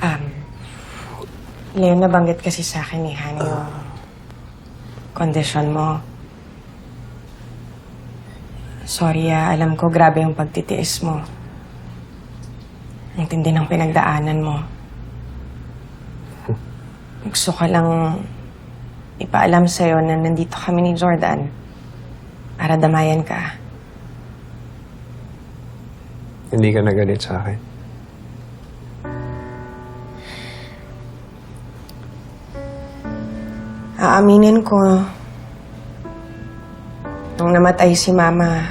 Um, Leon, nabanggit kasi sa akin ni Hana yung kondisyon mo. Sorry ah, alam ko grabe yung pagtitiis mo. Ang tindi ng pinagdaanan mo. Gusto ka lang ipaalam sa'yo na nandito kami ni Jordan para damayan ka. Hindi ka nagalit sa akin. Aaminin ko, nung namatay si Mama,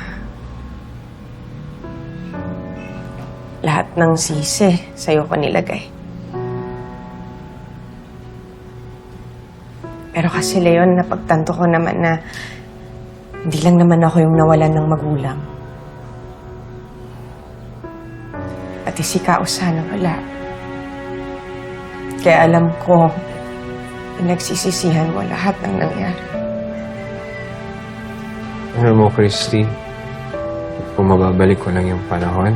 lahat ng sisi sa'yo ko nilagay. Pero kasi Leon, napagtanto ko naman na hindi lang naman ako yung nawalan ng magulang. Pati si Kausa na wala. Kaya alam ko, pinagsisisihan mo lahat ng nangyari. Alam mo, Christy, kung mababalik ko lang yung panahon,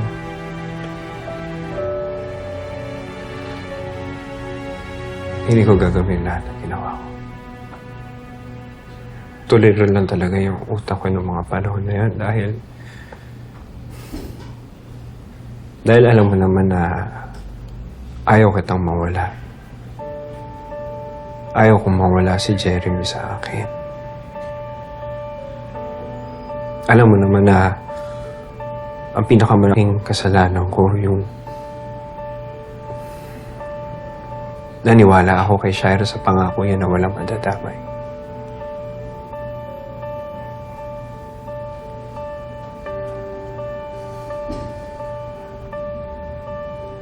hindi ko gagawin lahat ng ginawa ko. Rin lang talaga yung utak ko ng mga panahon na yan dahil dahil alam mo naman na ayaw kitang mawala. Ayaw kong mawala si Jeremy sa akin. Alam mo naman na ang pinakamalaking kasalanan ko yung naniwala ako kay Shira sa pangako niya na walang madadamay.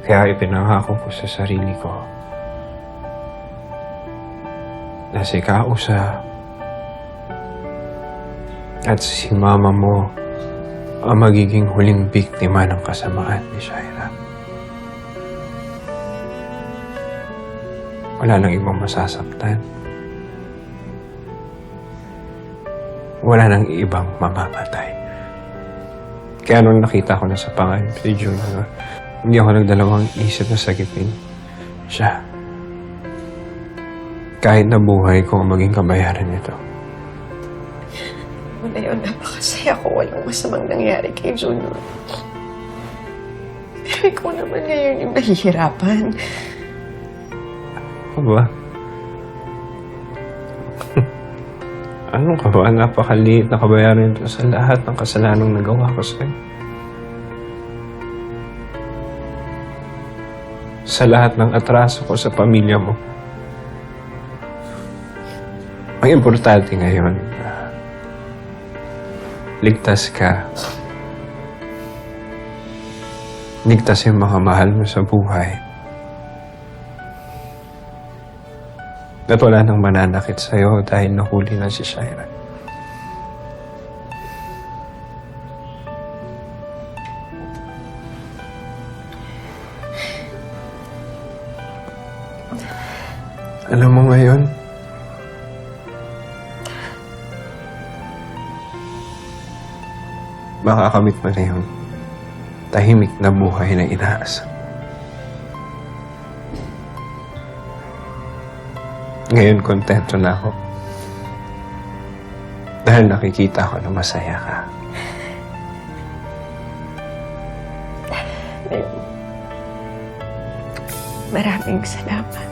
Kaya ipinangako ko sa sarili ko na si Kausa at si mama mo ang magiging huling biktima ng kasamaan ni Shaira. Wala nang ibang masasaktan. Wala nang ibang mamamatay. Kaya nung nakita ko na sa pangalan si Junior, hindi ako nagdalawang isip na sagipin siya. Kahit na buhay ko ang maging kabayaran nito. Wala yun, napakasaya ko. Walang masamang nangyari kay Junior. Pero ikaw naman ngayon yung nahihirapan. Ano ba? Anong ka ba? Napakaliit na kabayaran ito sa lahat ng kasalanang nagawa ko sa'yo. Sa lahat ng atraso ko sa pamilya mo. Ang importante ngayon, ah, ligtas ka. Ligtas yung mga mahal mo sa buhay. At wala nang mananakit sa'yo dahil nahuli na si Shaira. Alam mo ngayon, makakamit mo na yung tahimik na buhay na inaasam. Ngayon, kontento na ako. Dahil nakikita ko na masaya ka. Maraming salamat.